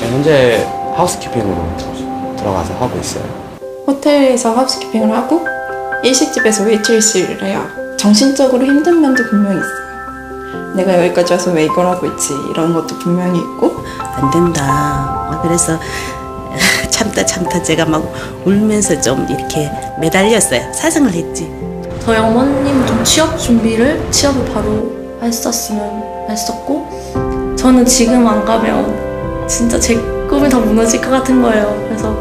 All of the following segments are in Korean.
네, 현재 하우스키핑으로 들어가서 하고 있어요. 호텔에서 하우스키핑을 하고 일식집에서 웨이트리스를 해요. 정신적으로 힘든 면도 분명히 있어요. 내가 여기까지 와서 왜 이걸 하고 있지 이런 것도 분명히 있고 안 된다. 어, 그래서 참다 참다 제가 막 울면서 좀 이렇게 매달렸어요. 사정을 했지. 저희 어머님 좀 취업 준비를 취업을 바로 했었으면 했었고 저는 지금 안 가면 진짜 제 꿈이 다 무너질 것 같은 거예요. 그래서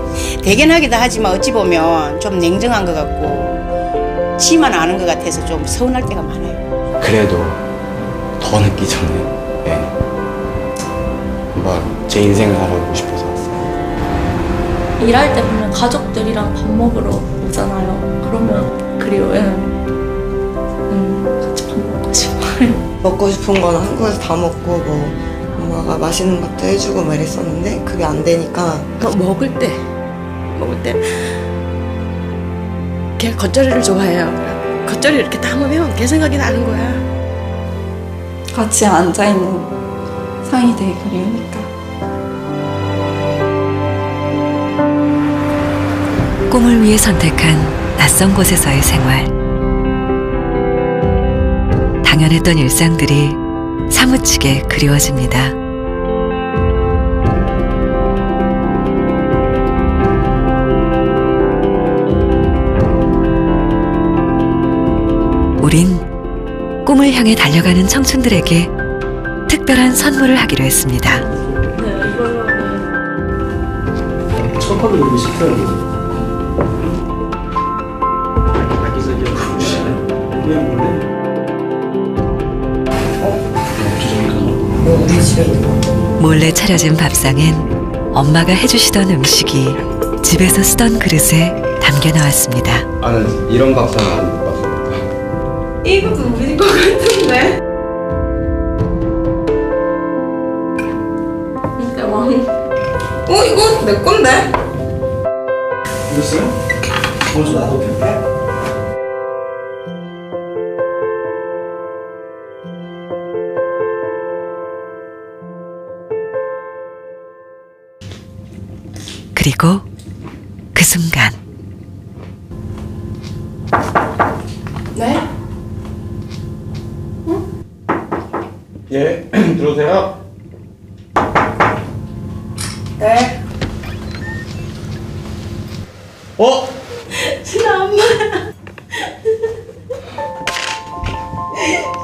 대견하기도 하지만 어찌 보면 좀 냉정한 것 같고 치만 아는 것 같아서 좀 서운할 때가 많아요. 그래도 더 늦기 전에 네. 한번 제 인생을 살아보고 싶어서 왔어요. 일할 때 보면 가족들이랑 밥 먹으러 오잖아요. 그러면 그리워요. 음, 같이 밥 먹고 싶어요. 먹고 싶은 건 한국에서 다 먹고 뭐 엄마가 맛있는 것도 해주고 막 이랬었는데 그게 안 되니까 먹을 때 먹을 때 걔 겉절이를 좋아해요. 겉절이 이렇게 담으면 걔 생각이 나는 거야. 같이 앉아있는 상이 되게 그리우니까 꿈을 위해 선택한 낯선 곳에서의 생활. 당연했던 일상들이 사무치게 그리워집니다. 우린 꿈을 향해 달려가는 청춘들에게 특별한 선물을 하기로 했습니다. 네, 식사를 왜 몰래? 몰래 차려진 밥상엔 엄마가 해주시던 음식이 집에서 쓰던 그릇에 담겨 나왔습니다. 나는 이런 밥상 안 봤어. 이것도 우리 거 같은데 근데 왕어 이거 내 건데? 이랬어요? 벌써 나도 겠네 그리고 그 순간 네? 예, 들어오세요. 네 어? 신아 엄마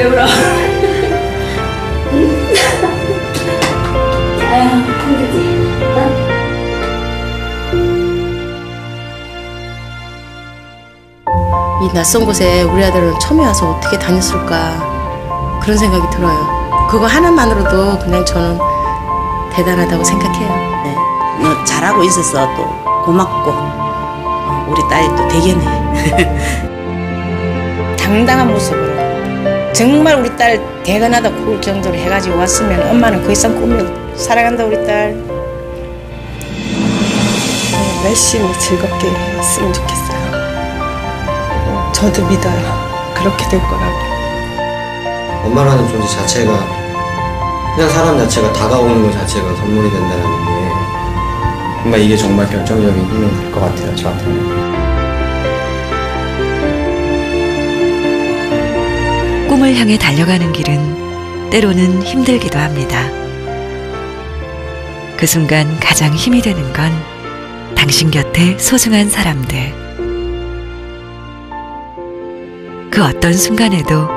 왜 울어? 힘들지. 이 낯선 곳에 우리 아들은 처음에 와서 어떻게 다녔을까 그런 생각이 들어요. 그거 하나만으로도 그냥 저는 대단하다고 생각해요. 네. 너 잘하고 있어서 또 고맙고 어, 우리 딸이 또 대견해. 당당한 모습으로 정말 우리 딸 대견하다 그럴 정도로 해가지고 왔으면 엄마는 그 이상 꿈을 사랑한다 우리 딸. 열심히 즐겁게 했으면 좋겠어요 어, 저도 믿어요 그렇게 될 거라고 엄마라는 존재 자체가 그냥 사람 자체가 다가오는 것 자체가 선물이 된다는 게 정말 이게 정말 결정적인 힘이 될 것 같아요, 저한테는. 꿈을 향해 달려가는 길은 때로는 힘들기도 합니다. 그 순간 가장 힘이 되는 건 당신 곁에 소중한 사람들. 그 어떤 순간에도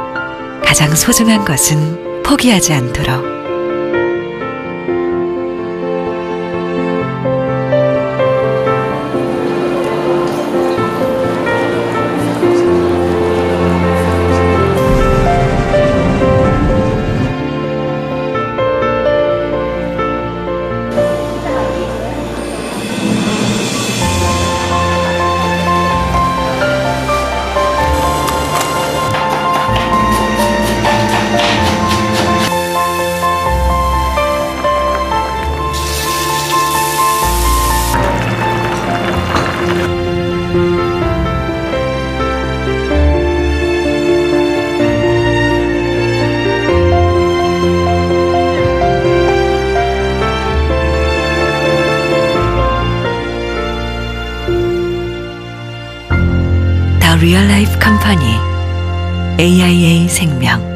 가장 소중한 것은 포기하지 않도록. 리얼 라이프 컴퍼니 AIA 생명